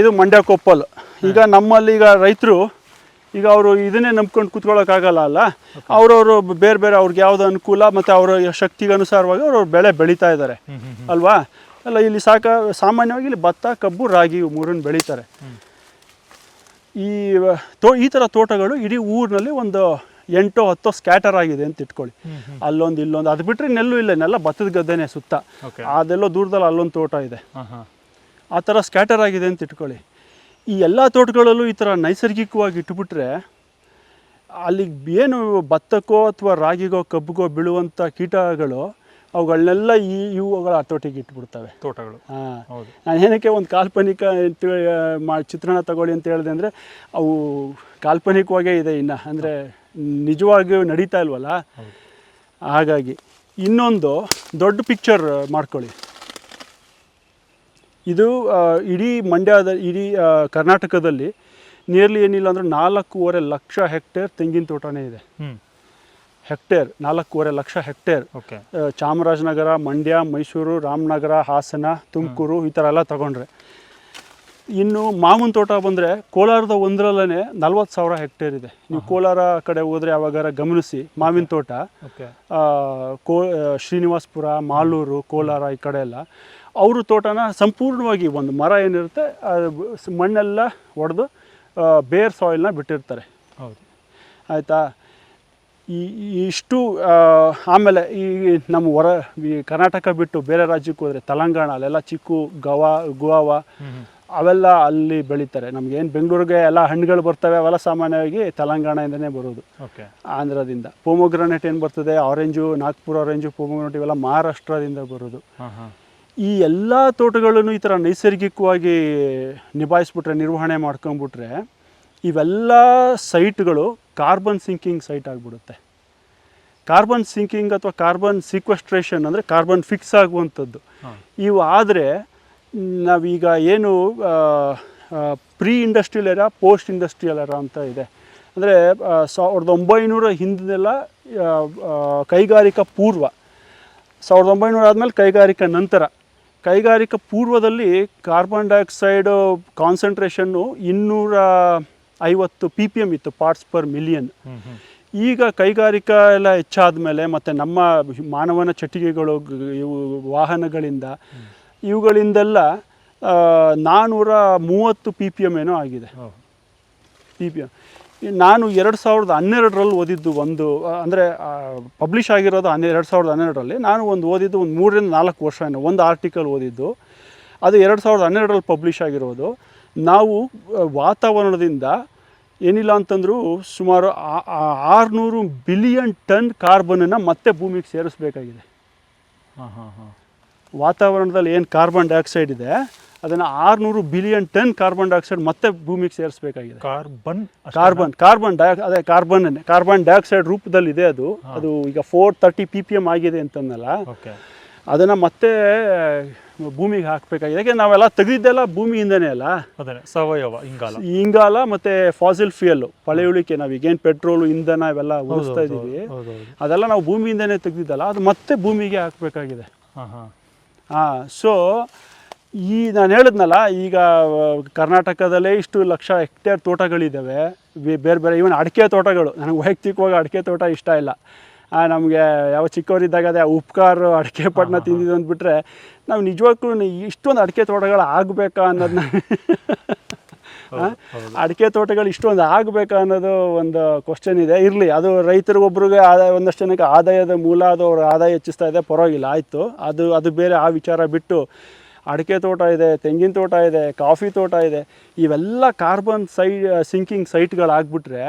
ಇದು ಮಂಡ್ಯ ಕೊಪ್ಪಲ್. ಈಗ ನಮ್ಮಲ್ಲಿ ಈಗ ರೈತರು ಈಗ ಅವರು ಇದನ್ನೇ ನಂಬ್ಕೊಂಡು ಕೂತ್ಕೊಳ್ಳೋಕ್ಕಾಗಲ್ಲ ಅಲ್ಲ? ಅವ್ರವರು ಬೇರೆ ಬೇರೆ ಅವ್ರಿಗೆ ಯಾವ್ದು ಅನುಕೂಲ ಮತ್ತು ಅವರ ಶಕ್ತಿಗೆ ಅನುಸಾರವಾಗಿ ಅವರು ಬೆಳೆ ಬೆಳೀತಾ ಇದ್ದಾರೆ ಅಲ್ವಾ? ಅಲ್ಲ ಇಲ್ಲಿ ಸಾಕ ಸಾಮಾನ್ಯವಾಗಿ ಇಲ್ಲಿ ಭತ್ತ ಕಬ್ಬು ರಾಗಿ ಇವು ಮೂರನ್ನು ಬೆಳೀತಾರೆ. ಈ ತೋ ಈ ಥರ ತೋಟಗಳು ಇಡೀ ಊರಿನಲ್ಲಿ ಒಂದು ಎಂಟು ಹತ್ತೋ ಸ್ಕ್ಯಾಟರ್ ಆಗಿದೆ ಅಂತ ಇಟ್ಕೊಳ್ಳಿ. ಅಲ್ಲೊಂದು ಇಲ್ಲೊಂದು ಅದು ಬಿಟ್ಟರೆ ನೆಲ್ಲು ಇಲ್ಲ ನೆಲ್ಲ ಭತ್ತದ ಗದ್ದೆನೇ ಸುತ್ತ. ಅದೆಲ್ಲೋ ದೂರದಲ್ಲಿ ಅಲ್ಲೊಂದು ತೋಟ ಇದೆ. ಆ ಥರ ಸ್ಕ್ಯಾಟರ್ ಆಗಿದೆ ಅಂತ ಇಟ್ಕೊಳ್ಳಿ. ಈ ಎಲ್ಲ ತೋಟಗಳಲ್ಲೂ ಈ ಥರ ನೈಸರ್ಗಿಕವಾಗಿ ಇಟ್ಬಿಟ್ರೆ ಅಲ್ಲಿ ಏನು ಭತ್ತಕ್ಕೋ ಅಥವಾ ರಾಗಿಗೋ ಕಬ್ಬಿಗೋ ಬೀಳುವಂಥ ಕೀಟಗಳು ಅವುಗಳನ್ನೆಲ್ಲ ಈ ಇವುಗಳ ಹತೋಟಿಗೆ ಇಟ್ಬಿಡ್ತವೆ. ತೋಟಗಳು. ಹಾಂ. ನಾನು ಏನಕ್ಕೆ ಒಂದು ಕಾಲ್ಪನಿಕ ಅಂತೇಳಿ ಮಾ ಚಿತ್ರಣ ತಗೊಳ್ಳಿ ಅಂತ ಹೇಳಿದೆ ಅಂದರೆ ಅವು ಕಾಲ್ಪನಿಕವಾಗೇ ಇದೆ ಇನ್ನು. ಅಂದರೆ ನಿಜವಾಗಿಯೂ ನಡೀತಾ ಇಲ್ವಲ್ಲ? ಹಾಗಾಗಿ ಇನ್ನೊಂದು ದೊಡ್ಡ ಪಿಕ್ಚರ್ ಮಾಡ್ಕೊಳ್ಳಿ. ಇದು ಇಡೀ ಮಂಡ್ಯದ ಇಡೀ ಕರ್ನಾಟಕದಲ್ಲಿ ನಿಯರ್ಲಿ ಏನಿಲ್ಲ ಅಂದರೆ ನಾಲ್ಕೂವರೆ ಲಕ್ಷ ಹೆಕ್ಟೇರ್ ತೆಂಗಿನ ತೋಟನೇ ಇದೆ. ಹೆಕ್ಟೇರ್ ನಾಲ್ಕೂವರೆ ಲಕ್ಷ ಹೆಕ್ಟೇರ್. ಚಾಮರಾಜನಗರ ಮಂಡ್ಯ ಮೈಸೂರು ರಾಮನಗರ ಹಾಸನ ತುಮಕೂರು ಈ ಥರ ಎಲ್ಲ ತಗೊಂಡ್ರೆ. ಇನ್ನು ಮಾವಿನ ತೋಟ ಬಂದರೆ ಕೋಲಾರದ ಒಂದರಲ್ಲೇ ನಲ್ವತ್ತು ಸಾವಿರ ಹೆಕ್ಟೇರ್ ಇದೆ. ನೀವು ಕೋಲಾರ ಕಡೆ ಹೋದರೆ ಯಾವಾಗಾರ ಗಮನಿಸಿ ಮಾವಿನ ತೋಟ. ಕೋ ಶ್ರೀನಿವಾಸ್ಪುರ ಮಾಲೂರು ಕೋಲಾರ ಈ ಕಡೆ ಎಲ್ಲ. ಅವರು ತೋಟನ ಸಂಪೂರ್ಣವಾಗಿ ಒಂದು ಮರ ಏನಿರುತ್ತೆ ಮಣ್ಣೆಲ್ಲ ಒಡೆದು ಬೇರ್ ಸಾಯಿಲ್ನ ಬಿಟ್ಟಿರ್ತಾರೆ. ಹೌದು. ಆಯಿತಾ? ಈ ಇಷ್ಟು ಆಮೇಲೆ ಈ ನಮ್ಮ ಹೊರ ಈ ಕರ್ನಾಟಕ ಬಿಟ್ಟು ಬೇರೆ ರಾಜ್ಯಕ್ಕೆ ಹೋದರೆ ತೆಲಂಗಾಣ ಅಲ್ಲೆಲ್ಲ ಚಿಕ್ಕು ಗವಾ ಗುವಾವ ಅವೆಲ್ಲ ಅಲ್ಲಿ ಬೆಳೀತಾರೆ. ಏನು ಬೆಂಗಳೂರಿಗೆ ಎಲ್ಲ ಹಣ್ಣುಗಳು ಬರ್ತವೆ ಅವೆಲ್ಲ ಸಾಮಾನ್ಯವಾಗಿ ತೆಲಂಗಾಣದಿಂದನೇ ಬರೋದು. ಓಕೆ. ಆಂಧ್ರದಿಂದ. ಪೋಮೋಗ್ರಾನೇಟ್ ಏನು ಬರ್ತದೆ? ಆರೆಂಜು ನಾಗ್ಪುರ ಆರೆಂಜು ಪೋಮೋಗ್ರಾನೇಟ್ ಇವೆಲ್ಲ ಮಹಾರಾಷ್ಟ್ರದಿಂದ ಬರೋದು. ಈ ಎಲ್ಲ ತೋಟಗಳನ್ನು ಈ ಥರ ನೈಸರ್ಗಿಕವಾಗಿ ನಿಭಾಯಿಸ್ಬಿಟ್ರೆ ನಿರ್ವಹಣೆ ಮಾಡ್ಕೊಂಬಿಟ್ರೆ ಇವೆಲ್ಲ ಸೈಟ್ಗಳು ಕಾರ್ಬನ್ ಸಿಂಕಿಂಗ್ ಸೈಟ್ ಆಗಿಬಿಡುತ್ತೆ. ಕಾರ್ಬನ್ ಸಿಂಕಿಂಗ್ ಅಥವಾ ಕಾರ್ಬನ್ ಸಿಕ್ವೆಸ್ಟ್ರೇಷನ್ ಅಂದರೆ ಕಾರ್ಬನ್ ಫಿಕ್ಸ್ ಆಗುವಂಥದ್ದು. ಇವು ಆದರೆ ನಾವೀಗ ಏನು pre industrial era post industrial era ಅಂತ ಇದೆ. ಅಂದರೆ ಸಾವಿರದ ಒಂಬೈನೂರ ಹಿಂದೆಲ್ಲ ಕೈಗಾರಿಕಾ ಪೂರ್ವ ಸಾವಿರದ ಒಂಬೈನೂರ ಆದಮೇಲೆ ಕೈಗಾರಿಕಾ ನಂತರ ಕೈಗಾರಿಕಾ ಪೂರ್ವದಲ್ಲಿ ಕಾರ್ಬನ್ ಡೈಆಕ್ಸೈಡ್ ಕಾನ್ಸಂಟ್ರೇಷನ್ನು ಇನ್ನೂರ ಐವತ್ತು ಪಿ ಪಿ ಎಂ ಇತ್ತು ಪಾರ್ಟ್ಸ್ ಪರ್ ಮಿಲಿಯನ್ ಈಗ ಕೈಗಾರಿಕಾ ಎಲ್ಲ ಹೆಚ್ಚಾದ ಮೇಲೆ ಮತ್ತು ನಮ್ಮ ಮಾನವನ ಚಟಿಕೆಗಳು ಇವು ವಾಹನಗಳಿಂದ ಇವುಗಳಿಂದೆಲ್ಲ ನಾನ್ನೂರ ಮೂವತ್ತು ಪಿ ಪಿ ಎಂ ಏನೋ ಆಗಿದೆ. ಪಿ ಪಿ ಎಂ ನಾನು ಎರಡು ಸಾವಿರದ ಹನ್ನೆರಡರಲ್ಲಿ ಓದಿದ್ದು ಒಂದು ಅಂದರೆ ಪಬ್ಲಿಷ್ ಆಗಿರೋದು ಹನ್ನೆ ಎರಡು ಸಾವಿರದ ಹನ್ನೆರಡರಲ್ಲಿ. ನಾನು ಒಂದು ಓದಿದ್ದು ಒಂದು ಮೂರರಿಂದ ನಾಲ್ಕು ವರ್ಷ ಏನೋ ಒಂದು ಆರ್ಟಿಕಲ್ ಓದಿದ್ದು. ಅದು ಎರಡು ಸಾವಿರದ ಹನ್ನೆರಡರಲ್ಲಿ ಪಬ್ಲಿಷ್ ಆಗಿರೋದು. ನಾವು ವಾತಾವರಣದಿಂದ ಏನಿಲ್ಲ ಅಂತಂದರೂ ಸುಮಾರು ಆರುನೂರು ಬಿಲಿಯನ್ ಟನ್ ಕಾರ್ಬನನ್ನು ಮತ್ತೆ ಭೂಮಿಗೆ ಸೇರಿಸ್ಬೇಕಾಗಿದೆ. ಹಾಂ ಹಾಂ ಹಾಂ. ವಾತಾವರಣದಲ್ಲಿ ಏನು ಕಾರ್ಬನ್ ಡೈಆಕ್ಸೈಡ್ ಇದೆ ಅದನ್ನು ಆರುನೂರು ಬಿಲಿಯನ್ ಟನ್ ಕಾರ್ಬನ್ ಡೈಆಕ್ಸೈಡ್ ಮತ್ತೆ ಭೂಮಿಗೆ ಸೇರಿಸಬೇಕಾಗಿದೆ. ಕಾರ್ಬನ್ ಕಾರ್ಬನ್ ಕಾರ್ಬನ್ ಡೈ ಅದೇ ಕಾರ್ಬನ್ ಕಾರ್ಬನ್ ಡೈಆಕ್ಸೈಡ್ ರೂಪದಲ್ಲಿದೆ ಅದು. ಅದು ಈಗ four thirty P P M ಆಗಿದೆ ಅಂತಂದಲ್ಲ. ಓಕೆ. ಅದನ್ನು ಮತ್ತೆ ಭೂಮಿಗೆ ಹಾಕಬೇಕಾಗಿದೆ. ಯಾಕೆ ನಾವೆಲ್ಲ ತೆಗೆದಿದ್ದೆಲ್ಲ ಭೂಮಿಯಿಂದನೇ ಅಲ್ಲ? ಸಾವಯವ ಇಂಗಾಲ. ಇಂಗಾಲ ಮತ್ತು ಫಾಸಿಲ್ ಫ್ಯೂಯಲ್ಲು ಪಳೆಯುಳಿಕೆ ನಾವು ಈಗೇನು ಪೆಟ್ರೋಲು ಇಂಧನ ಇವೆಲ್ಲ ಉಳಿಸ್ತಾ ಇದ್ದೀವಿ ಅದೆಲ್ಲ ನಾವು ಭೂಮಿಯಿಂದನೇ ತೆಗೆದಿದ್ದಲ್ಲ ಅದು ಮತ್ತೆ ಭೂಮಿಗೆ ಹಾಕಬೇಕಾಗಿದೆ. ಹಾಂ ಸೊ ಈ ನಾನು ಹೇಳಿದ್ನಲ್ಲ ಈಗ ಕರ್ನಾಟಕದಲ್ಲೇ ಇಷ್ಟು ಲಕ್ಷ ಹೆಕ್ಟೇರ್ ತೋಟಗಳಿದ್ದಾವೆ ಬೇರೆ ಬೇರೆ ಇವನ್ ಅಡಿಕೆ ತೋಟಗಳು. ನನಗೆ ವೈಯಕ್ತಿಕವಾಗಿ ಅಡಿಕೆ ತೋಟ ಇಷ್ಟ ಇಲ್ಲ. ನಮಗೆ ಯಾವ ಚಿಕ್ಕವರಿದ್ದಾಗ ಅದೇ ಉಪ್ಕಾರ್ ಅಡಿಕೆ ಪಟ್ಟಣ ತಿಂದಿದ್ದು ಅಂದ್ಬಿಟ್ರೆ ನಾವು ನಿಜವಾಗ್ಲೂ ಇಷ್ಟೊಂದು ಅಡಿಕೆ ತೋಟಗಳು ಆಗಬೇಕಾ ಅನ್ನೋದನ್ನ ಅಡಿಕೆ ತೋಟಗಳು ಇಷ್ಟೊಂದು ಆಗಬೇಕಾ ಅನ್ನೋದು ಒಂದು ಕ್ವಶನ್ ಇದೆ. ಇರಲಿ ಅದು ರೈತರಿಗೊಬ್ರಿಗೆ ಆದಾಯ ಒಂದಷ್ಟು ಜನಕ್ಕೆ ಆದಾಯದ ಮೂಲ ಅದು ಅವ್ರ ಆದಾಯ ಹೆಚ್ಚಿಸ್ತಾ ಇದೆ ಪರವಾಗಿಲ್ಲ ಆಯಿತು. ಅದು ಅದು ಬೇರೆ ಆ ವಿಚಾರ ಬಿಟ್ಟು ಅಡಿಕೆ ತೋಟ ಇದೆ ತೆಂಗಿನ ತೋಟ ಇದೆ ಕಾಫಿ ತೋಟ ಇದೆ ಇವೆಲ್ಲ ಕಾರ್ಬನ್ ಸೈ ಸಿಂಕಿಂಗ್ ಸೈಟ್ಗಳಾಗ್ಬಿಟ್ರೆ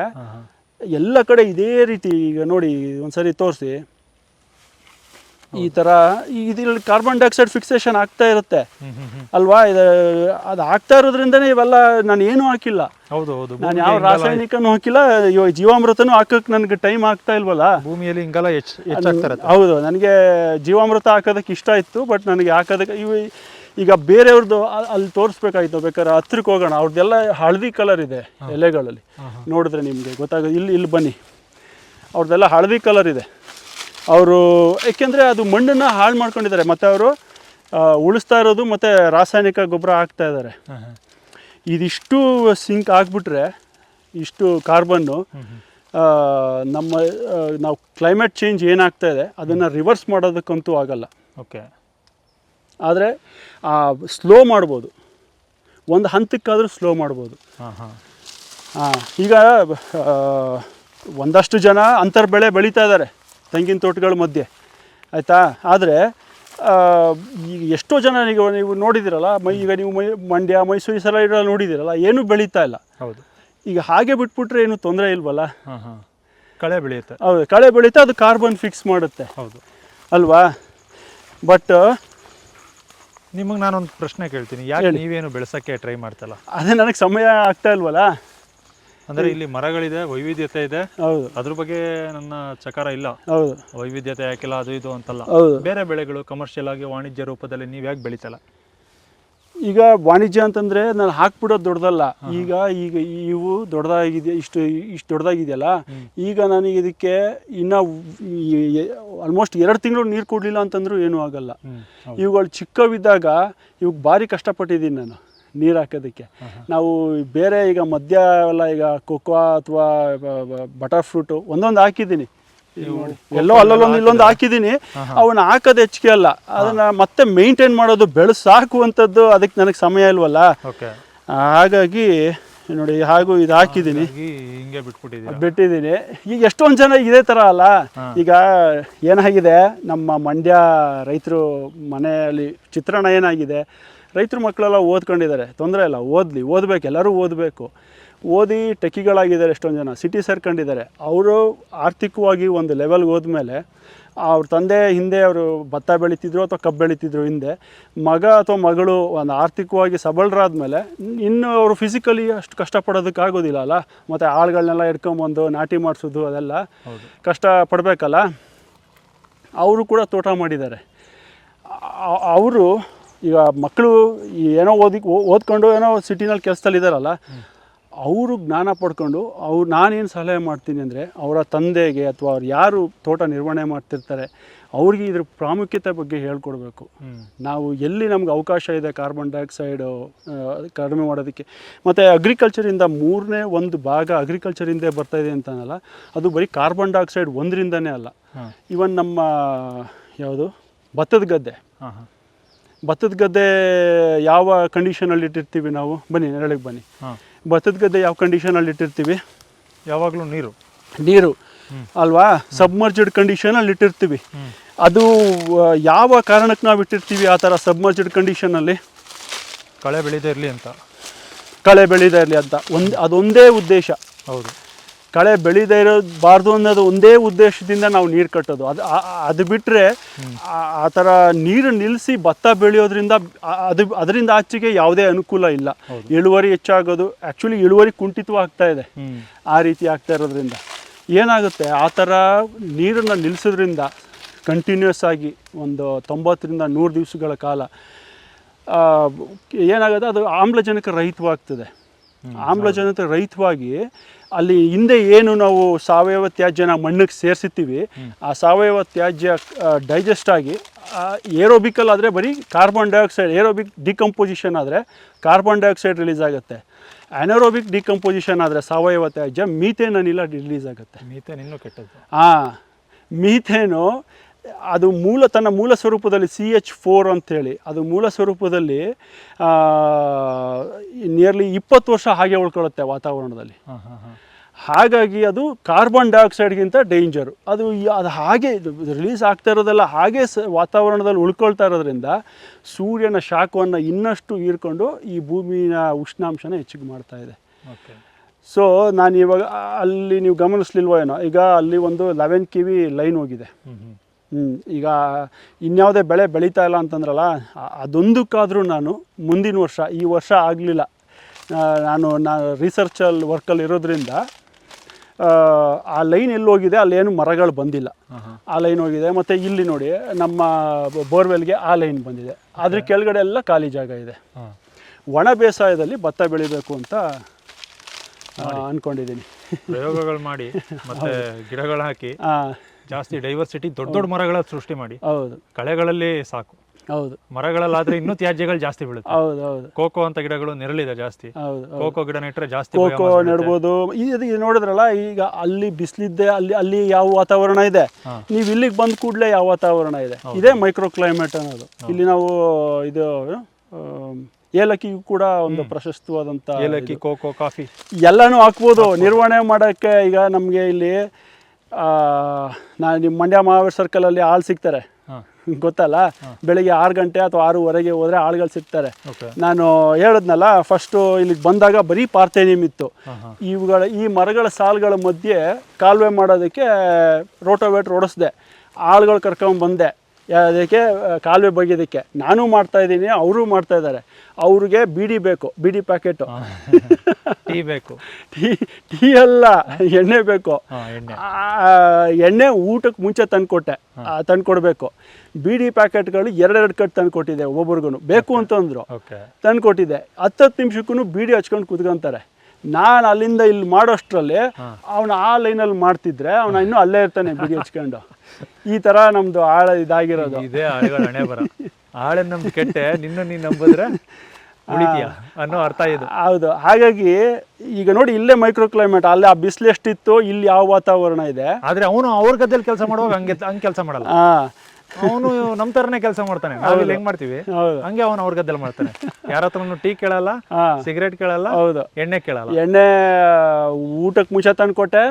ಎಲ್ಲ ಕಡೆ ಇದೇ ರೀತಿ ಈಗ ನೋಡಿ ಒಂದ್ಸರಿ ತೋರಿಸಿ. ಈ ಥರ ಇದ್ರಲ್ಲಿ ಕಾರ್ಬನ್ ಡೈಆಕ್ಸೈಡ್ ಫಿಕ್ಸೇಷನ್ ಆಗ್ತಾ ಇರುತ್ತೆ. ಅಲ್ವಾ? ಇದು ಅದು ಆಗ್ತಾ ಇರೋದ್ರಿಂದನೇ ಇವೆಲ್ಲ ನಾನು ಏನೂ ಹಾಕಿಲ್ಲ. ಹೌದು ಹೌದು. ನಾನು ಯಾವ ರಾಸಾಯನಿಕನೂ ಹಾಕಿಲ್ಲ ಇವಾಗ ಜೀವಾಮೃತನೂ ಹಾಕಕ್ಕೆ ನನಗೆ ಟೈಮ್ ಆಗ್ತಾ ಇಲ್ವಲ್ಲ? ಭೂಮಿಯಲ್ಲಿ ಹಿಂಗೆಲ್ಲ ಹೆಚ್ಚು ಹೌದು ನನಗೆ ಜೀವಾಮೃತ ಹಾಕೋದಕ್ಕೆ ಇಷ್ಟ ಇತ್ತು ಬಟ್ ನನಗೆ ಹಾಕೋದಕ್ಕೆ ಇವು ಈಗ ಬೇರೆಯವ್ರದ್ದು ಅಲ್ಲಿ ತೋರಿಸ್ಬೇಕಾಯ್ತು. ಬೇಕಾದ್ರೆ ಹತ್ರಕ್ಕೆ ಹೋಗೋಣ. ಅವ್ರದ್ದೆಲ್ಲ ಹಳದಿ ಕಲರ್ ಇದೆ ಎಲೆಗಳಲ್ಲಿ. ನೋಡಿದ್ರೆ ನಿಮಗೆ ಗೊತ್ತಾಗ ಇಲ್ಲಿ ಇಲ್ಲಿ ಬನ್ನಿ. ಅವ್ರದ್ದೆಲ್ಲ ಹಳದಿ ಕಲರ್ ಇದೆ. ಅವರು ಏಕೆಂದರೆ ಅದು ಮಣ್ಣನ್ನು ಹಾಳು ಮಾಡ್ಕೊಂಡಿದ್ದಾರೆ. ಮತ್ತು ಅವರು ಉಳಿಸ್ತಾ ಇರೋದು ಮತ್ತು ರಾಸಾಯನಿಕ ಗೊಬ್ಬರ ಹಾಕ್ತಾ ಇದ್ದಾರೆ. ಇದಿಷ್ಟು ಸಿಂಕ್ ಆಗಿಬಿಟ್ರೆ ಇಷ್ಟು ಕಾರ್ಬನ್ನು ನಮ್ಮ ನಾವು ಕ್ಲೈಮೇಟ್ ಚೇಂಜ್ ಏನಾಗ್ತಾ ಇದೆ ಅದನ್ನು ರಿವರ್ಸ್ ಮಾಡೋದಕ್ಕಂತೂ ಆಗಲ್ಲ. ಓಕೆ. ಆದರೆ ಸ್ಲೋ ಮಾಡ್ಬೋದು. ಒಂದು ಹಂತಕ್ಕಾದರೂ ಸ್ಲೋ ಮಾಡ್ಬೋದು. ಹಾಂ ಹಾಂ. ಹಾಂ ಈಗ ಒಂದಷ್ಟು ಜನ ಅಂತರ್ ಬೆಳೆ ಬೆಳೀತಾ ಇದ್ದಾರೆ ತೆಂಗಿನ ತೋಟಗಳ ಮಧ್ಯೆ. ಆಯಿತಾ? ಆದರೆ ಈಗ ಎಷ್ಟೋ ಜನ ಈಗ ನೀವು ನೋಡಿದಿರಲ್ಲ ಮೈ ಈಗ ನೀವು ಮೈ ಮಂಡ್ಯ ಮೈಸೂರು ಈ ಸಲ ಇರೋ ನೋಡಿದ್ದೀರಲ್ಲ ಏನೂ ಬೆಳೀತಾ ಇಲ್ಲ. ಹೌದು. ಈಗ ಹಾಗೆ ಬಿಟ್ಬಿಟ್ರೆ ಏನು ತೊಂದರೆ ಇಲ್ವಲ್ಲ? ಹಾಂ ಹಾಂ. ಕಳೆ ಬೆಳೆಯುತ್ತೆ. ಹೌದು ಕಳೆ ಬೆಳೀತಾ ಅದು ಕಾರ್ಬನ್ ಫಿಕ್ಸ್ ಮಾಡುತ್ತೆ. ಹೌದು. ಅಲ್ವಾ? ಬಟ್ ನಿಮಗೆ ನಾನೊಂದು ಪ್ರಶ್ನೆ ಕೇಳ್ತೀನಿ. ಯಾಕೆ ನೀವೇನು ಬೆಳೆಸೋಕ್ಕೆ ಟ್ರೈ ಮಾಡ್ತಲ್ಲ? ಅದೇ ನನಗೆ ಸಮಯ ಆಗ್ತಾ ಇಲ್ವಲ್ಲ? ಅಂದರೆ ಇಲ್ಲಿ ಮರಗಳಿದೆ ವೈವಿಧ್ಯತೆ ಇದೆ. ಹೌದು. ಅದ್ರ ಬಗ್ಗೆ ನನ್ನ ಚಕಾರ ಇಲ್ಲ. ಹೌದು. ವೈವಿಧ್ಯತೆ ಯಾಕಿಲ್ಲ ಅದು ಇದು ಅಂತಲ್ಲ. ಬೇರೆ ಬೆಳೆಗಳು ಕಮರ್ಷಿಯಲ್ ಆಗಿ ವಾಣಿಜ್ಯ ರೂಪದಲ್ಲಿ ನೀವು ಯಾಕೆ ಬೆಳಿತಲ್ಲ? ಈಗ ವಾಣಿಜ್ಯ ಅಂತಂದ್ರೆ ನಾನು ಹಾಕ್ಬಿಡೋದು ದೊಡ್ಡದಲ್ಲ. ಈಗ ಈಗ ಇವು ದೊಡ್ಡದಾಗಿದೆ ಇಷ್ಟು ಇಷ್ಟು ದೊಡ್ಡದಾಗಿದೆಯಲ್ಲ. ಈಗ ನನಗೆ ಇದಕ್ಕೆ ಇನ್ನ ಆಲ್ಮೋಸ್ಟ್ ಎರಡು ತಿಂಗಳು ನೀರು ಕೊಡಲಿಲ್ಲ ಅಂತಂದ್ರೂ ಏನೂ ಆಗಲ್ಲ. ಇವುಗಳು ಚಿಕ್ಕವಿದ್ದಾಗ ಇವಾಗ ಭಾರಿ ಕಷ್ಟಪಟ್ಟಿದ್ದೀನಿ ನಾನು ನೀರು ಹಾಕೋದಕ್ಕೆ. ನಾವು ಬೇರೆ ಈಗ ಮಧ್ಯ ಎಲ್ಲ ಈಗ ಕೊಕ್ಕೋ ಅಥವಾ ಬಟರ್ ಫ್ರೂಟು ಒಂದೊಂದು ಹಾಕಿದ್ದೀನಿ. ಎಲ್ಲೋ ಅಲ್ಲೊಂದು ಇಲ್ಲೊಂದು ಹಾಕಿದ್ದೀನಿ. ಅವನ್ನ ಹಾಕೋದು ಹೆಚ್ಚಿಗೆ ಅಲ್ಲ. ಅದನ್ನ ಮತ್ತೆ ಮೇಂಟೈನ್ ಮಾಡೋದು ಬೆಳೆಸ್ ಸಾಕುವಂಥದ್ದು ಅದಕ್ಕೆ ನನಗೆ ಸಮಯ ಇಲ್ವಲ್ಲ? ಹಾಗಾಗಿ ನೋಡಿ ಹಾಗೂ ಇದು ಹಾಕಿದ್ದೀನಿ. ಬಿಟ್ಟಿದೀನಿ ಹಿಂಗೆ ಬಿಟ್ಬಿಟ್ಟಿದ್ದೀರಾ? ಬಿಟ್ಟಿದ್ದೀನಿ. ಈಗ ಎಷ್ಟೊಂದು ಜನ ಇದೇ ಥರ ಅಲ್ಲ? ಈಗ ಏನಾಗಿದೆ? ನಮ್ಮ ಮಂಡ್ಯ ರೈತರು ಮನೆಯಲ್ಲಿ ಚಿತ್ರಣ ಏನಾಗಿದೆ ರೈತರು ಮಕ್ಕಳೆಲ್ಲ ಓದ್ಕೊಂಡಿದ್ದಾರೆ. ತೊಂದರೆ ಇಲ್ಲ. ಓದಲಿ ಓದ್ಬೇಕು. ಎಲ್ಲರೂ ಓದಬೇಕು. ಓದಿ ಟೆಕಿಗಳಾಗಿದ್ದಾರೆ ಎಷ್ಟೊಂದು ಜನ. ಸಿಟಿ ಸೇರ್ಕೊಂಡಿದ್ದಾರೆ ಅವರು ಆರ್ಥಿಕವಾಗಿ ಒಂದು ಲೆವೆಲ್ಗೆ ಹೋದ್ಮೇಲೆ ಅವ್ರ ತಂದೆ ಹಿಂದೆ ಅವರು ಭತ್ತ ಬೆಳೀತಿದ್ರು ಅಥವಾ ಕಬ್ಬು ಬೆಳೀತಿದ್ರು ಹಿಂದೆ ಮಗ ಅಥವಾ ಮಗಳು ಒಂದು ಆರ್ಥಿಕವಾಗಿ ಸಬಲರಾದ್ಮೇಲೆ ಇನ್ನು ಅವರು ಫಿಸಿಕಲಿ ಅಷ್ಟು ಕಷ್ಟಪಡೋದಕ್ಕಾಗೋದಿಲ್ಲ ಅಲ್ಲ? ಮತ್ತು ಆಳುಗಳನ್ನೆಲ್ಲ ಹಿಡ್ಕೊಂಬಂದು ನಾಟಿ ಮಾಡಿಸೋದು ಅದೆಲ್ಲ ಕಷ್ಟ ಪಡಬೇಕಲ್ಲ? ಅವರು ಕೂಡ ತೋಟ ಮಾಡಿದ್ದಾರೆ. ಅವರು ಈಗ ಮಕ್ಕಳು ಏನೋ ಓದಿ ಓದ್ಕೊಂಡು ಏನೋ ಸಿಟಿನಲ್ಲಿ ಕೆಲಸದಲ್ಲಿದ್ದಾರಲ್ಲ? ಅವರು ಜ್ಞಾನ ಪಡ್ಕೊಂಡು ಅವ್ರು ನಾನೇನು ಸಲಹೆ ಮಾಡ್ತೀನಿ ಅಂದರೆ ಅವರ ತಂದೆಗೆ ಅಥವಾ ಅವ್ರು ಯಾರು ತೋಟ ನಿರ್ವಹಣೆ ಮಾಡ್ತಿರ್ತಾರೆ ಅವ್ರಿಗೆ ಇದ್ರ ಪ್ರಾಮುಖ್ಯತೆ ಬಗ್ಗೆ ಹೇಳ್ಕೊಡ್ಬೇಕು. ನಾವು ಎಲ್ಲಿ ನಮ್ಗೆ ಅವಕಾಶ ಇದೆ ಕಾರ್ಬನ್ ಡೈಆಕ್ಸೈಡು ಕಡಿಮೆ ಮಾಡೋದಕ್ಕೆ. ಮತ್ತು ಅಗ್ರಿಕಲ್ಚರಿಂದ ಮೂರನೇ ಒಂದು ಭಾಗ ಅಗ್ರಿಕಲ್ಚರಿಂದ ಬರ್ತಾ ಇದೆ ಅಂತಾನಲ್ಲ ಅದು ಬರೀ ಕಾರ್ಬನ್ ಡೈಆಕ್ಸೈಡ್ ಒಂದರಿಂದನೇ ಅಲ್ಲ. ಇವನ್ ನಮ್ಮ ಯಾವುದು ಭತ್ತದ ಗದ್ದೆ. ಭತ್ತದ ಗದ್ದೆ ಯಾವ ಕಂಡೀಷನಲ್ಲಿ ಇಟ್ಟಿರ್ತೀವಿ ನಾವು? ಬನ್ನಿ ನೆರಳಿಗೆ ಬನ್ನಿ. ಭತ್ತದ ಗದ್ದೆ ಯಾವ ಕಂಡೀಷನಲ್ಲಿ ಇಟ್ಟಿರ್ತೀವಿ? ಯಾವಾಗಲೂ ನೀರು. ನೀರು. ಅಲ್ವಾ? ಸಬ್ಮರ್ಜೆಡ್ ಕಂಡೀಷನಲ್ಲಿ ಇಟ್ಟಿರ್ತೀವಿ. ಅದು ಯಾವ ಕಾರಣಕ್ಕೆ ನಾವು ಇಟ್ಟಿರ್ತೀವಿ ಆ ಥರ ಸಬ್ಮರ್ಜಡ್ ಕಂಡೀಷನಲ್ಲಿ ಕಳೆ ಬೆಳೀದೇ ಇರಲಿ ಅಂತ. ಕಳೆ ಬೆಳೀದೇ ಇರಲಿ ಅಂತ. ಒಂದು ಅದೊಂದೇ ಉದ್ದೇಶ. ಹೌದು. ಕಳೆ ಬೆಳೀದೇ ಇರಬಾರ್ದು ಅನ್ನೋದು ಒಂದೇ ಉದ್ದೇಶದಿಂದ ನಾವು ನೀರು ಕಟ್ಟೋದು. ಅದು ಅದು ಬಿಟ್ಟರೆ ಆ ಥರ ನೀರು ನಿಲ್ಲಿಸಿ ಭತ್ತ ಬೆಳೆಯೋದ್ರಿಂದ ಅದು ಅದರಿಂದ ಆಚೆಗೆ ಯಾವುದೇ ಅನುಕೂಲ ಇಲ್ಲ. ಇಳುವರಿ ಹೆಚ್ಚಾಗೋದು. ಆ್ಯಕ್ಚುಲಿ ಇಳುವರಿ ಕುಂಠಿತವಾಗ್ತಾ ಇದೆ. ಆ ರೀತಿ ಆಗ್ತಾ ಇರೋದ್ರಿಂದ. ಏನಾಗುತ್ತೆ? ಆ ಥರ ನೀರನ್ನು ನಿಲ್ಲಿಸೋದ್ರಿಂದ ಕಂಟಿನ್ಯೂಸ್ ಆಗಿ ಒಂದು ತೊಂಬತ್ತರಿಂದ ನೂರು ದಿವಸಗಳ ಕಾಲ ಏನಾಗುತ್ತೆ? ಅದು ಆಮ್ಲಜನಕ ರಹಿತವಾಗ್ತದೆ. ಆಮ್ಲಜನಕ ರಹಿತವಾಗಿ ಅಲ್ಲಿ ಹಿಂದೆ ಏನು ನಾವು ಸಾವಯವ ತ್ಯಾಜ್ಯನ ಮಣ್ಣಿಗೆ ಸೇರಿಸಿರ್ತೀವಿ ಆ ಸಾವಯವ ತ್ಯಾಜ್ಯ ಡೈಜೆಸ್ಟ್ ಆಗಿ ಏರೋಬಿಕಲ್ ಆದರೆ ಬರೀ ಕಾರ್ಬನ್ ಡೈಆಕ್ಸೈಡ್ ಏರೋಬಿಕ್ ಡಿಕಂಪೋಸಿಷನ್ ಆದರೆ ಕಾರ್ಬನ್ ಡೈಆಕ್ಸೈಡ್ ರಿಲೀಸ್ ಆಗುತ್ತೆ. ಅನರೋಬಿಕ್ ಡಿಕಂಪೋಸಿಷನ್ ಆದರೆ ಸಾವಯವ ತ್ಯಾಜ್ಯ ಮೀಥೇನ್ ಅನಿಲ ರಿಲೀಸ್ ಆಗುತ್ತೆ. ಮೀಥೇನ್ ಇನ್ನೂ ಕೆಟ್ಟದ್ದು. ಹಾಂ ಮೀಥೇನು ಅದು ಮೂಲ ತನ್ನ ಮೂಲ ಸ್ವರೂಪದಲ್ಲಿ ಸಿ ಎಚ್ ಫೋರ್ ಅಂಥೇಳಿ ಅದು ಮೂಲ ಸ್ವರೂಪದಲ್ಲಿ ನಿಯರ್ಲಿ ಇಪ್ಪತ್ತು ವರ್ಷ ಹಾಗೆ ಉಳ್ಕೊಳ್ಳುತ್ತೆ ವಾತಾವರಣದಲ್ಲಿ. ಹಾಗಾಗಿ ಅದು ಕಾರ್ಬನ್ ಡೈಆಕ್ಸೈಡ್ಗಿಂತ ಡೇಂಜರು ಅದು ಅದು ಹಾಗೆ ರಿಲೀಸ್ ಆಗ್ತಾ ಇರೋದೆಲ್ಲ ಹಾಗೆ ಸ ವಾತಾವರಣದಲ್ಲಿ ಉಳ್ಕೊಳ್ತಾ ಇರೋದ್ರಿಂದ ಸೂರ್ಯನ ಶಾಖವನ್ನು ಇನ್ನಷ್ಟು ಹೀರ್ಕೊಂಡು ಈ ಭೂಮಿಯ ಉಷ್ಣಾಂಶನ ಹೆಚ್ಚಿಗೆ ಮಾಡ್ತಾ ಇದೆ. ಸೊ ನಾನು ಇವಾಗ ಅಲ್ಲಿ ನೀವು ಗಮನಿಸ್ಲಿಲ್ವೋ ಏನೋ ಈಗ ಅಲ್ಲಿ ಒಂದು ಲೆವೆನ್ ಕೆ ವಿ ಲೈನ್ ಹೋಗಿದೆ. ಈಗ ಇನ್ಯಾವುದೇ ಬೆಳೆ ಬೆಳೀತಾ ಇಲ್ಲ ಅಂತಂದ್ರಲ್ಲ ಅದೊಂದಕ್ಕಾದರೂ ನಾನು ಮುಂದಿನ ವರ್ಷ ಈ ವರ್ಷ ಆಗಲಿಲ್ಲ. ನಾನು ನಾನು ರಿಸರ್ಚಲ್ಲಿ ವರ್ಕಲ್ಲಿ ಇರೋದ್ರಿಂದ ಆ, ಲೈನ್ ಎಲ್ಲಿ ಹೋಗಿದೆ ಅಲ್ಲೇನು ಮರಗಳು ಬಂದಿಲ್ಲ. ಆ ಲೈನ್ ಹೋಗಿದೆ ಮತ್ತು ಇಲ್ಲಿ ನೋಡಿ ನಮ್ಮ ಬೋರ್ವೆಲ್ಗೆ ಆ ಲೈನ್ ಬಂದಿದೆ. ಅದ್ರ ಕೆಳಗಡೆ ಎಲ್ಲ ಖಾಲಿ ಜಾಗ ಇದೆ. ಒಣ ಬೇಸಾಯದಲ್ಲಿ ಭತ್ತ ಬೆಳಿಬೇಕು ಅಂತ ಅನ್ಕೊಂಡಿದ್ದೀನಿ. ಪ್ರಯೋಗಗಳು ಮಾಡಿ ಮತ್ತೆ ಗಿಡಗಳು ಹಾಕಿ. ಜಾಸ್ತಿ ಡೈವರ್ಸಿಟಿ ದೊಡ್ಡ ದೊಡ್ಡ ಮರಗಳ ಸೃಷ್ಟಿ ಮಾಡಿ. ಹೌದು. ಕಳೆಗಳಲ್ಲಿ ಸಾಕು. ಹೌದು. ಮರಗಳಲ್ಲಾದ್ರೆ ಇನ್ನೂ ತ್ಯಾಜ್ಯಗಳು ಜಾಸ್ತಿ ಬೀಳುತ್ತೆ. ಹೌದು ಹೌದು. ಕೋಕೋ ಅಂತ ಗಿಡಗಳು ನೆರಳಿದೆ ಜಾಸ್ತಿ. ಹೌದು ಹೌದು. ಕೋಕೋ ಗಿಡ ನೆಟ್ಟರೆ ಜಾಸ್ತಿ ಕೋಕೋ biomass. ನೆಡ್ಬೋದು. ಇದು ಇದು ನೋಡಿದ್ರಲ್ಲ ಈಗ ಅಲ್ಲಿ ಬಿಸಿಲಿದ್ದೆ ಅಲ್ಲಿ ಅಲ್ಲಿ ಯಾವ ವಾತಾವರಣ ಇದೆ? ಹಾ. ನೀವು ಇಲ್ಲಿಗೆ ಬಂದ ಕೂಡಲೇ ಯಾವ ವಾತಾವರಣ ಇದೆ? ಇದೇ ಮೈಕ್ರೋ ಕ್ಲೈಮೇಟ್ ಅನ್ನೋದು ಇಲ್ಲಿ ನಾವು ಇದು ಏಲಕ್ಕಿ ಏಲಕ್ಕಿಗೂ ಕೂಡ ಒಂದು ಪ್ರಶಸ್ತವಾದಂಥ ಏಲಕ್ಕಿ ಕೋಕೋ ಕಾಫಿ. ಎಲ್ಲಾನು ಹಾಕ್ಬೋದು. ನಿರ್ವಹಣೆ ಮಾಡೋಕ್ಕೆ ಈಗ ನಮಗೆ ಇಲ್ಲಿ ನಾನು ನಿಮ್ಮ ಮಂಡ್ಯ ಮಹಾವೀರ್ ಸರ್ಕಲಲ್ಲಿ ಆಳು ಸಿಗ್ತಾರೆ. ಗೊತ್ತಲ್ಲ? ಬೆಳಿಗ್ಗೆ ಆರು ಗಂಟೆ ಅಥವಾ ಆರೂವರೆಗೆ ಹೋದರೆ ಆಳುಗಳು ಸಿಗ್ತಾರೆ. ನಾನು ಹೇಳಿದ್ನಲ್ಲ ಫಸ್ಟು ಇಲ್ಲಿಗೆ ಬಂದಾಗ ಬರೀ ಪಾರ್ಥೇನಿಯಂ ಇತ್ತು. ಇವುಗಳ ಈ ಮರಗಳ ಸಾಲುಗಳ ಮಧ್ಯೆ ಕಾಲುವೆ ಮಾಡೋದಕ್ಕೆ ರೋಟೋವೇಟ್ರ್ ಓಡಿಸ್ದೆ. ಆಳುಗಳು ಕರ್ಕೊಂಡು ಬಂದೆ ಅದಕ್ಕೆ ಕಾಲುವೆ ಬಗೆಯೋದಕ್ಕೆ ನಾನು ಮಾಡ್ತಾ ಇದ್ದೀನಿ ಅವರು ಮಾಡ್ತಾ ಇದ್ದಾರೆ. ಅವ್ರಿಗೆ ಬಿಡಿ ಬೇಕು ಬಿಡಿ ಪ್ಯಾಕೆಟು ಟೀ ಬೇಕು. ಟೀ ಟೀ ಅಲ್ಲ ಎಣ್ಣೆ ಬೇಕು. ಎಣ್ಣೆ. ಊಟಕ್ಕೆ ಮುಂಚೆ ತಂದುಕೊಟ್ಟೆ ತಂದ್ಕೊಡ್ಬೇಕು. ಬಿಡಿ ಪ್ಯಾಕೆಟ್ಗಳು ಎರಡೆರಡು ಕಟ್ ತಂದ್ಕೊಟ್ಟಿದ್ದೆ ಒಬ್ಬೊಬ್ರಿಗೂ ಬೇಕು ಅಂತಂದ್ರು. ಓಕೆ. ತಂದ್ಕೊಟ್ಟಿದ್ದೆ ಹತ್ತತ್ತು ನಿಮಿಷಕ್ಕೂ ಬೀಡಿ ಹಚ್ಕೊಂಡು ಕುತ್ಕೊಂತಾರೆ. ನಾನು ಅಲ್ಲಿಂದ ಇಲ್ಲಿ ಮಾಡೋಷ್ಟರಲ್ಲಿ ಅವನು ಆ ಲೈನಲ್ಲಿ ಮಾಡ್ತಿದ್ರೆ ಅವನ ಇನ್ನೂ ಅಲ್ಲೇ ಇರ್ತಾನೆ ಬಿಡಿ ಹಚ್ಕೊಂಡು. ಈ ತರ ನಮ್ದು ಆಳ ಇದಾಗಿರೋದು. ಇದೇ ಆಳುಗಳ ಹಣೆ ಬರ. ಆಳೆ ನಮ್ದು ಕೆಟ್ಟೆ ನಿನ್ನ ನೀನ್ ನಂಬಿದ್ರೆ ಅನ್ನೋ ಅರ್ಥ ಇದು. ಹೌದು. ಹಾಗಾಗಿ ಈಗ ನೋಡಿ ಇಲ್ಲೇ ಮೈಕ್ರೋ ಕ್ಲೈಮೇಟ್ ಅಲ್ಲಿ ಆ ಬಿಸಿಲು ಎಷ್ಟಿತ್ತು ಇಲ್ಲಿ ಯಾವ ವಾತಾವರಣ ಇದೆ. ಆದ್ರೆ ಅವನು ಅವ್ರ ಗದ್ದೆಲಿ ಕೆಲಸ ಮಾಡುವಾಗ ಹಂಗೆ ಹಂಗೆ ಕೆಲಸ ಮಾಡಲ್ಲ. ಹಾಂ ಅವನು ನಮ್ ತರನೇ ಕೆಲಸ ಮಾಡ್ತಾನೆ. ನಾವ್ ಇಲ್ಲಿ ಹೆಂಗ್ ಮಾಡ್ತೀವಿ? ಹಂಗೆ ಅವನು ಅವ್ರ ಗದ್ದಲ ಮಾಡ್ತಾನೆ. ಯಾರ ಹತ್ರನು ಟೀ ಕೇಳಲ್ಲ ಸಿಗರೇಟ್ ಕೇಳಲ್ಲ ಹೌದು. ಎಣ್ಣೆ ಕೇಳಲ್ಲ. ಎಣ್ಣೆ ಊಟಕ್ಕೆ ಮುಂಚೆ ತಂದು ಕೊಟ್ಟೆ.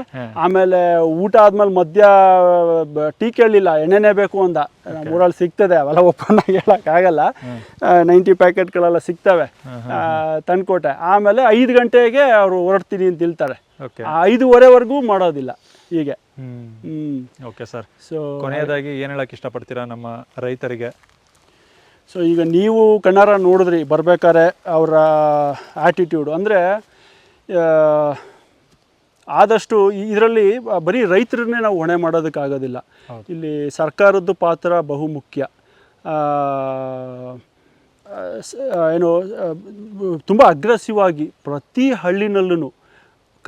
ಆಮೇಲೆ ಊಟ ಆದ್ಮೇಲೆ ಮಧ್ಯ ಟೀ ಕೇಳಲಿಲ್ಲ. ಎಣ್ಣೆನೇ ಬೇಕು ಅಂದ. ಊರಲ್ಲಿ ಸಿಗ್ತದೆ ಅವೆಲ್ಲ ಓಪನ್ ಆಗಿ ಆಗಲ್ಲ. ನೈಂಟಿ ಪ್ಯಾಕೆಟ್ಗಳೆಲ್ಲ ಸಿಗ್ತವೆ. ತಂದ್ಕೊಟ್ಟೆ ಆಮೇಲೆ ಐದು ಗಂಟೆಗೆ ಅವರು ಹೊರಡ್ತೀನಿ ಅಂತ ಹೇಳ್ತಾರೆ. ಐದೂವರೆವರೆಗೂ ಮಾಡೋದಿಲ್ಲ. ಹೀಗೆ. ಹ್ಮ್. ಹ್ಮ್. ಓಕೆ ಸರ್ ಸೊ ಕೊನೆಯದಾಗಿ ಏನು ಹೇಳಕ್ ಇಷ್ಟಪಡ್ತೀರಾ ನಮ್ಮ ರೈತರಿಗೆ? ಸೊ ಈಗ ನೀವು ಕಣ್ಣಾರ ನೋಡಿದ್ರಿ ಬರ್ಬೇಕಾದ್ರೆ ಅವರ ಆ್ಯಟಿಟ್ಯೂಡ್ ಅಂದರೆ ಆದಷ್ಟು ಇದರಲ್ಲಿ ಬರೀ ರೈತರನ್ನೇ ನಾವು ಹೊಣೆ ಮಾಡೋದಕ್ಕಾಗೋದಿಲ್ಲ. ಇಲ್ಲಿ ಸರ್ಕಾರದ್ದು ಪಾತ್ರ ಬಹುಮುಖ್ಯ ಏನು ತುಂಬ ಅಗ್ರೆಸಿವ್ ಆಗಿ ಪ್ರತಿ ಹಳ್ಳಿನಲ್ಲೂ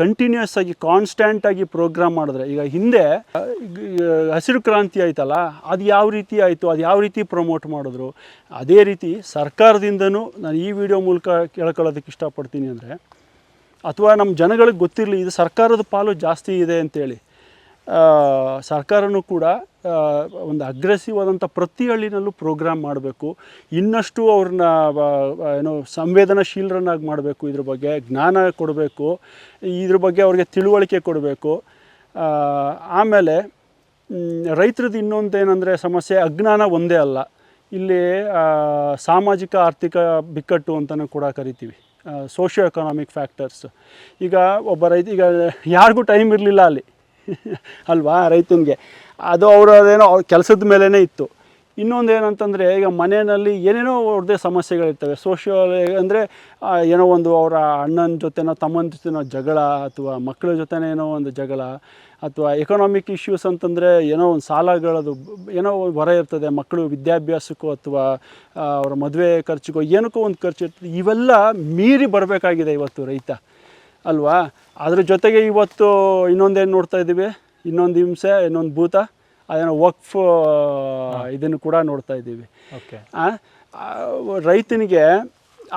ಕಂಟಿನ್ಯೂಸ್ ಆಗಿ ಕಾನ್ಸ್ಟೆಂಟ್ ಆಗಿ ಪ್ರೋಗ್ರಾಮ್ ಮಾಡಿದ್ರೆ, ಈಗ ಹಿಂದೆ ಹಸಿರು ಕ್ರಾಂತಿ ಆಯ್ತಲ್ಲ, ಅದು ಯಾವ ರೀತಿ ಆಯಿತು, ಅದು ಯಾವ ರೀತಿ ಪ್ರಮೋಟ್ ಮಾಡಿದ್ರು, ಅದೇ ರೀತಿ ಸರ್ಕಾರದಿಂದನೂ ನಾನು ಈ ವಿಡಿಯೋ ಮೂಲಕ ಕೇಳ್ಕೊಳ್ಳೋದಕ್ಕೆ ಇಷ್ಟಪಡ್ತೀನಿ ಅಂದರೆ, ಅಥವಾ ನಮ್ಮ ಜನಗಳಿಗೆ ಗೊತ್ತಿರಲಿ, ಇದು ಸರ್ಕಾರದ ಪಾಲು ಜಾಸ್ತಿ ಇದೆ ಅಂತೇಳಿ ಸರ್ಕಾರನೂ ಕೂಡ ಒಂದು ಅಗ್ರೆಸಿವ್ ಆದಂಥ ಪ್ರತಿ ಹಳ್ಳಿನಲ್ಲೂ ಪ್ರೋಗ್ರಾಮ್ ಮಾಡಬೇಕು. ಇನ್ನಷ್ಟು ಅವ್ರನ್ನ ಏನು ಸಂವೇದನಾಶೀಲರನ್ನಾಗಿ ಮಾಡಬೇಕು. ಇದ್ರ ಬಗ್ಗೆ ಜ್ಞಾನ ಕೊಡಬೇಕು. ಇದ್ರ ಬಗ್ಗೆ ಅವ್ರಿಗೆ ತಿಳುವಳಿಕೆ ಕೊಡಬೇಕು. ಆಮೇಲೆ ರೈತರದ್ದು ಇನ್ನೊಂದು ಏನಂದರೆ ಸಮಸ್ಯೆ ಅಜ್ಞಾನ ಒಂದೇ ಅಲ್ಲ. ಇಲ್ಲಿ ಸಾಮಾಜಿಕ, ಆರ್ಥಿಕ ಬಿಕ್ಕಟ್ಟು ಅಂತಲೂ ಕೂಡ ಕರಿತೀವಿ. Socio economic factors. ಈಗ ಒಬ್ಬ ರೈತ, ಈಗ ಯಾರಿಗೂ ಟೈಮ್ ಇರಲಿಲ್ಲ ಅಲ್ಲಿ. ಅಲ್ವಾ ರೈತನಿಗೆ? ಅದು ಅವರದೇನೋ ಅವ್ರ ಕೆಲಸದ ಮೇಲೇ ಇತ್ತು. ಇನ್ನೊಂದು ಏನಂತಂದರೆ ಈಗ ಮನೆಯಲ್ಲಿ ಏನೇನೋ ಅವ್ರದ್ದೇ ಸಮಸ್ಯೆಗಳಿರ್ತವೆ. ಸೋಷಿಯಲ್ ಅಂದರೆ ಏನೋ ಒಂದು ಅವರ ಅಣ್ಣನ ಜೊತೆನೋ, ತಮ್ಮನ ಜೊತೆನೋ ಜಗಳ ಅಥವಾ ಮಕ್ಕಳ ಜೊತೆನೋ ಏನೋ ಒಂದು ಜಗಳ ಅಥವಾ ಎಕನಾಮಿಕ್ ಇಶ್ಯೂಸ್ ಅಂತಂದರೆ, ಏನೋ ಒಂದು ಸಾಲಗಳದು, ಏನೋ ಹೊರ ಇರ್ತದೆ. ಮಕ್ಕಳು ವಿದ್ಯಾಭ್ಯಾಸಕ್ಕೋ ಅಥವಾ ಅವರ ಮದುವೆ ಖರ್ಚಿಗೋ, ಏನಕ್ಕೋ ಒಂದು ಖರ್ಚು ಇರ್ತದೆ. ಇವೆಲ್ಲ ಮೀರಿ ಬರಬೇಕಾಗಿದೆ ಇವತ್ತು ರೈತ. ಅಲ್ವಾ? ಅದ್ರ ಜೊತೆಗೆ ಇವತ್ತು ಇನ್ನೊಂದೇನು ನೋಡ್ತಾ ಇದ್ದೀವಿ? ಇನ್ನೊಂದು ಹಿಂಸೆ ಇನ್ನೊಂದು ಭೂತ ಅದೇನೋ ವಕ್ಫ್ ಇದನ್ನು ಕೂಡ ನೋಡ್ತಾ ಇದ್ದೀವಿ. ರೈತನಿಗೆ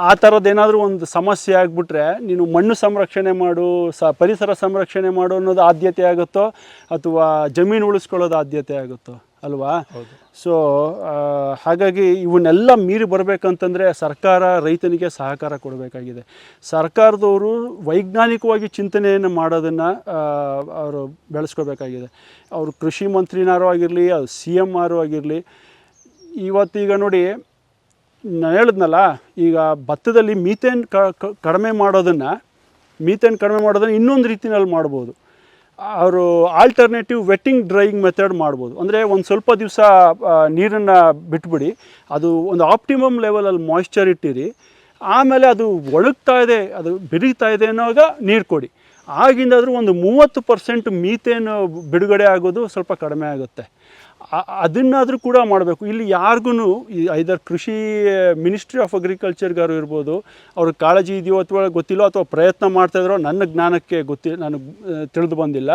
ಆ ಥರದ್ದು ಏನಾದರೂ ಒಂದು ಸಮಸ್ಯೆ ಆಗಿಬಿಟ್ರೆ ನೀನು ಮಣ್ಣು ಸಂರಕ್ಷಣೆ ಮಾಡು ಸ ಪರಿಸರ ಸಂರಕ್ಷಣೆ ಮಾಡು ಅನ್ನೋದು ಆದ್ಯತೆ ಆಗುತ್ತೋ ಅಥವಾ ಜಮೀನು ಉಳಿಸ್ಕೊಳ್ಳೋದು ಆದ್ಯತೆ ಆಗುತ್ತೋ? ಅಲ್ವಾ? ಸೊ ಹಾಗಾಗಿ ಇವನ್ನೆಲ್ಲ ಮೀರಿ ಬರಬೇಕಂತಂದರೆ ಸರ್ಕಾರ ರೈತನಿಗೆ ಸಹಕಾರ ಕೊಡಬೇಕಾಗಿದೆ. ಸರ್ಕಾರದವರು ವೈಜ್ಞಾನಿಕವಾಗಿ ಚಿಂತನೆಯನ್ನು ಮಾಡೋದನ್ನು ಅವರು ಬೆಳೆಸ್ಕೋಬೇಕಾಗಿದೆ. ಅವರು ಕೃಷಿ ಮಂತ್ರಿನಾರು ಆಗಿರಲಿ ಅದು ಸಿ ಎಂ ಆರು ಆಗಿರಲಿ ಇವತ್ತೀಗ ನೋಡಿ ನಾನು ಹೇಳಿದ್ನಲ್ಲ ಈಗ ಭತ್ತದಲ್ಲಿ ಮೀಥೇನ್ ಕಡಿಮೆ ಮಾಡೋದನ್ನು ಮೀಥೇನ್ ಕಡಿಮೆ ಮಾಡೋದನ್ನು ಇನ್ನೊಂದು ರೀತಿಯಲ್ಲಿ ಮಾಡ್ಬೋದು. ಅವರು ಆಲ್ಟರ್ನೇಟಿವ್ ವೆಟ್ಟಿಂಗ್ ಡ್ರೈಯಿಂಗ್ ಮೆಥಡ್ ಮಾಡ್ಬೋದು. ಅಂದರೆ ಒಂದು ಸ್ವಲ್ಪ ದಿವಸ ನೀರನ್ನು ಬಿಟ್ಬಿಡಿ. ಅದು ಒಂದು ಆಪ್ಟಿಮಮ್ ಲೆವೆಲಲ್ಲಿ ಮಾಯ್ಶ್ಚರ್ ಇಟ್ಟಿರಿ. ಆಮೇಲೆ ಅದು ಒಣಗ್ತಾ ಇದೆ, ಅದು ಬೆರೀತಾ ಇದೆ ಅನ್ನೋವಾಗ ನೀರು ಕೊಡಿ. ಆಗಿಂದಾದರೂ ಒಂದು ಮೂವತ್ತು ಪರ್ಸೆಂಟ್ ಮೀತೇನು ಬಿಡುಗಡೆ ಆಗೋದು ಸ್ವಲ್ಪ ಕಡಿಮೆ ಆಗುತ್ತೆ. ಅದನ್ನಾದರೂ ಕೂಡ ಮಾಡಬೇಕು. ಇಲ್ಲಿ ಯಾರಿಗೂ ಐದರ್ ಕೃಷಿ ಮಿನಿಸ್ಟ್ರಿ ಆಫ್ ಅಗ್ರಿಕಲ್ಚರ್ಗಾರು ಇರ್ಬೋದು ಅವ್ರಿಗೆ ಕಾಳಜಿ ಇದೆಯೋ ಅಥವಾ ಗೊತ್ತಿಲ್ಲೋ ಅಥವಾ ಪ್ರಯತ್ನ ಮಾಡ್ತಾಯಿದ್ರೋ ನನ್ನ ಜ್ಞಾನಕ್ಕೆ ಗೊತ್ತಿ ನನಗೆ ತಿಳಿದು ಬಂದಿಲ್ಲ.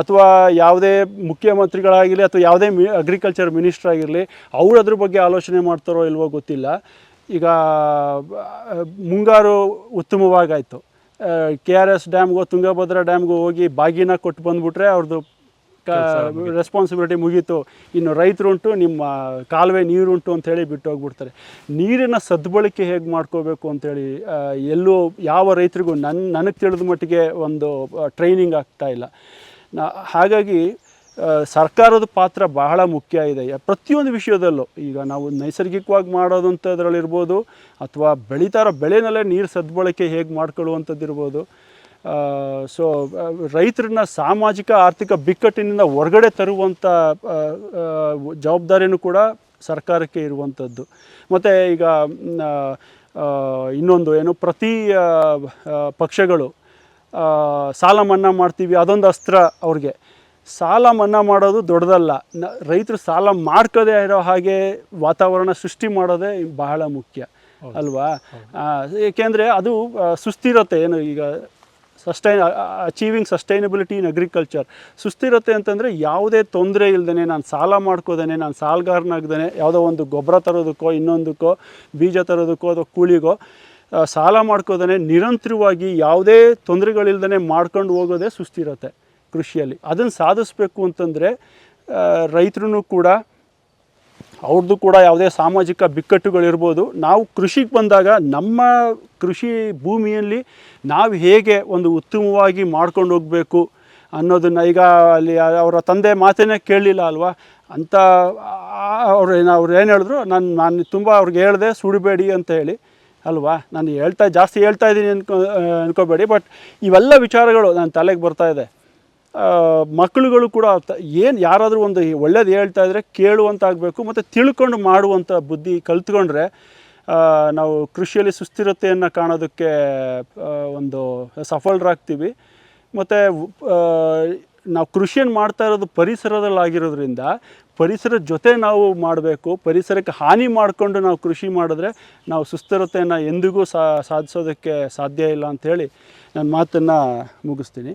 ಅಥವಾ ಯಾವುದೇ ಮುಖ್ಯಮಂತ್ರಿಗಳಾಗಿರಲಿ ಅಥವಾ ಯಾವುದೇ ಮಿ ಅಗ್ರಿಕಲ್ಚರ್ ಮಿನಿಸ್ಟರ್ ಆಗಿರಲಿ, ಅವ್ರು ಅದ್ರ ಬಗ್ಗೆ ಆಲೋಚನೆ ಮಾಡ್ತಾರೋ ಇಲ್ವೋ ಗೊತ್ತಿಲ್ಲ. ಈಗ ಮುಂಗಾರು ಉತ್ತಮವಾಗಾಯಿತು. ಕೆ ಆರ್ ಎಸ್ ಡ್ಯಾಮ್ಗೋ ತುಂಗಭದ್ರಾ ಡ್ಯಾಮ್ಗೋ ಹೋಗಿ ಬಾಗಿನ ಕೊಟ್ಟು ಬಂದುಬಿಟ್ರೆ ಅವ್ರದ್ದು ರೆಸ್ಪಾನ್ಸಿಬಿಲಿಟಿ ಮುಗೀತು. ಇನ್ನು ರೈತರುಂಟು ನಿಮ್ಮ ಕಾಲುವೆ ನೀರುಂಟು ಅಂತೇಳಿ ಬಿಟ್ಟು ಹೋಗ್ಬಿಡ್ತಾರೆ ನೀರಿನ ಸದ್ಬಳಕೆ ಹೇಗೆ ಮಾಡ್ಕೋಬೇಕು ಅಂತೇಳಿ ಎಲ್ಲೂ ಯಾವ ರೈತರಿಗೂ ನನ್ನ ನನಗೆ ತಿಳಿದ ಮಟ್ಟಿಗೆ ಒಂದು ಟ್ರೈನಿಂಗ್ ಆಗ್ತಾ ಇಲ್ಲ. ನಾ ಹಾಗಾಗಿ ಸರ್ಕಾರದ ಪಾತ್ರ ಬಹಳ ಮುಖ್ಯ ಇದೆ. ಪ್ರತಿಯೊಂದು ವಿಷಯದಲ್ಲೂ ಈಗ ನಾವು ನೈಸರ್ಗಿಕವಾಗಿ ಮಾಡೋದಂಥದ್ರಲ್ಲಿರ್ಬೋದು ಅಥವಾ ಬೆಳೀತಾರೋ ಬೆಳೆನಲ್ಲೇ ನೀರು ಸದ್ಬಳಕೆ ಹೇಗೆ ಮಾಡ್ಕೊಳ್ಳುವಂಥದ್ದಿರ್ಬೋದು ಸೊ ರೈತರನ್ನ ಸಾಮಾಜಿಕ ಆರ್ಥಿಕ ಬಿಕ್ಕಟ್ಟಿನಿಂದ ಹೊರಗಡೆ ತರುವಂಥ ಜವಾಬ್ದಾರಿನೂ ಕೂಡ ಸರ್ಕಾರಕ್ಕೆ ಇರುವಂಥದ್ದು ಮತ್ತು ಈಗ ಇನ್ನೊಂದು ಏನು ಪ್ರತಿ ಪಕ್ಷಗಳು ಸಾಲ ಮನ್ನಾ ಮಾಡ್ತೀವಿ ಅದೊಂದು ಅಸ್ತ್ರ ಅವ್ರಿಗೆ. ಸಾಲ ಮನ್ನಾ ಮಾಡೋದು ದೊಡ್ಡದಲ್ಲ. ನ ರೈತರು ಸಾಲ ಮಾಡ್ಕೋದೇ ಇರೋ ಹಾಗೆ ವಾತಾವರಣ ಸೃಷ್ಟಿ ಮಾಡೋದೇ ಬಹಳ ಮುಖ್ಯ. ಅಲ್ವಾ? ಏಕೆಂದರೆ ಅದು ಸುಸ್ಥಿರತೆ ಏನು ಈಗ sustain achieving sustainability in agriculture ಸುಸ್ಥಿರತೆ ಅಂತಂದರೆ ಯಾವುದೇ ತೊಂದರೆ ಇಲ್ಲದೇ ನಾನು ಸಾಲ ಮಾಡ್ಕೋದೇನೆ, ನಾನು ಸಾಲಗಾರನಾಗ್ದೇ ಯಾವುದೋ ಒಂದು ಗೊಬ್ಬರ ತರೋದಕ್ಕೋ, ಇನ್ನೊಂದಕ್ಕೋ, ಬೀಜ ತರೋದಕ್ಕೋ ಅಥವಾ ಕೂಳಿಗೋ ಸಾಲ ಮಾಡ್ಕೋದೇ ನಿರಂತರವಾಗಿ ಯಾವುದೇ ತೊಂದರೆಗಳಿಲ್ದೇ ಮಾಡ್ಕೊಂಡು ಹೋಗೋದೇ ಸುಸ್ಥಿರತೆ ಕೃಷಿಯಲ್ಲಿ. ಅದನ್ನು ಸಾಧಿಸ್ಬೇಕು ಅಂತಂದರೆ ರೈತರು ಕೂಡ ಅವ್ರದ್ದು ಕೂಡ ಯಾವುದೇ ಸಾಮಾಜಿಕ ಬಿಕ್ಕಟ್ಟುಗಳಿರ್ಬೋದು. ನಾವು ಕೃಷಿಗೆ ಬಂದಾಗ ನಮ್ಮ ಕೃಷಿ ಭೂಮಿಯಲ್ಲಿ ನಾವು ಹೇಗೆ ಒಂದು ಉತ್ತಮವಾಗಿ ಮಾಡ್ಕೊಂಡು ಹೋಗಬೇಕು ಅನ್ನೋದನ್ನು ಈಗ ಅಲ್ಲಿ ಅವರ ತಂದೆ ಮಾತನ್ನೇ ಕೇಳಲಿಲ್ಲ ಅಲ್ವಾ? ಅಂತ ಅವ್ರು ಏನು ಅವ್ರು ಏನು ಹೇಳಿದ್ರು? ನಾನು ನಾನು ತುಂಬ ಅವ್ರಿಗೆ ಹೇಳಿದೆ, ಸುಡಬೇಡಿ ಅಂತ ಹೇಳಿ ಅಲ್ವಾ? ನಾನು ಹೇಳ್ತಾ, ಜಾಸ್ತಿ ಹೇಳ್ತಾ ಇದ್ದೀನಿ ಅನ್ಕೊ ಅನ್ಕೋಬೇಡಿ. ಬಟ್ ಇವೆಲ್ಲ ವಿಚಾರಗಳು ನನ್ನ ತಲೆಗೆ ಬರ್ತಾ ಇದೆ. ಮಕ್ಕಳುಗಳು ಕೂಡ ಏನು ಯಾರಾದರೂ ಒಂದು ಒಳ್ಳೇದು ಹೇಳ್ತಾ ಇದ್ದರೆ ಕೇಳುವಂತಾಗಬೇಕು ಮತ್ತು ತಿಳ್ಕೊಂಡು ಮಾಡುವಂಥ ಬುದ್ಧಿ ಕಲ್ತ್ಕೊಂಡ್ರೆ ನಾವು ಕೃಷಿಯಲ್ಲಿ ಸುಸ್ಥಿರತೆಯನ್ನು ಕಾಣೋದಕ್ಕೆ ಒಂದು ಸಫಲರಾಗ್ತೀವಿ. ಮತ್ತು ನಾವು ಕೃಷಿಯನ್ನು ಮಾಡ್ತಾ ಇರೋದು ಪರಿಸರದಲ್ಲಾಗಿರೋದ್ರಿಂದ ಪರಿಸರದ ಜೊತೆ ನಾವು ಮಾಡಬೇಕು, ಪರಿಸರಕ್ಕೆ ಹಾನಿ ಮಾಡಿಕೊಂಡು ನಾವು ಕೃಷಿ ಮಾಡಿದ್ರೆ ನಾವು ಸುಸ್ಥಿರತೆಯನ್ನು ಎಂದಿಗೂ ಸಾಧಿಸೋದಕ್ಕೆ ಸಾಧ್ಯ ಇಲ್ಲ ಅಂಥೇಳಿ ನನ್ನ ಮಾತನ್ನು ಮುಗಿಸ್ತೀನಿ.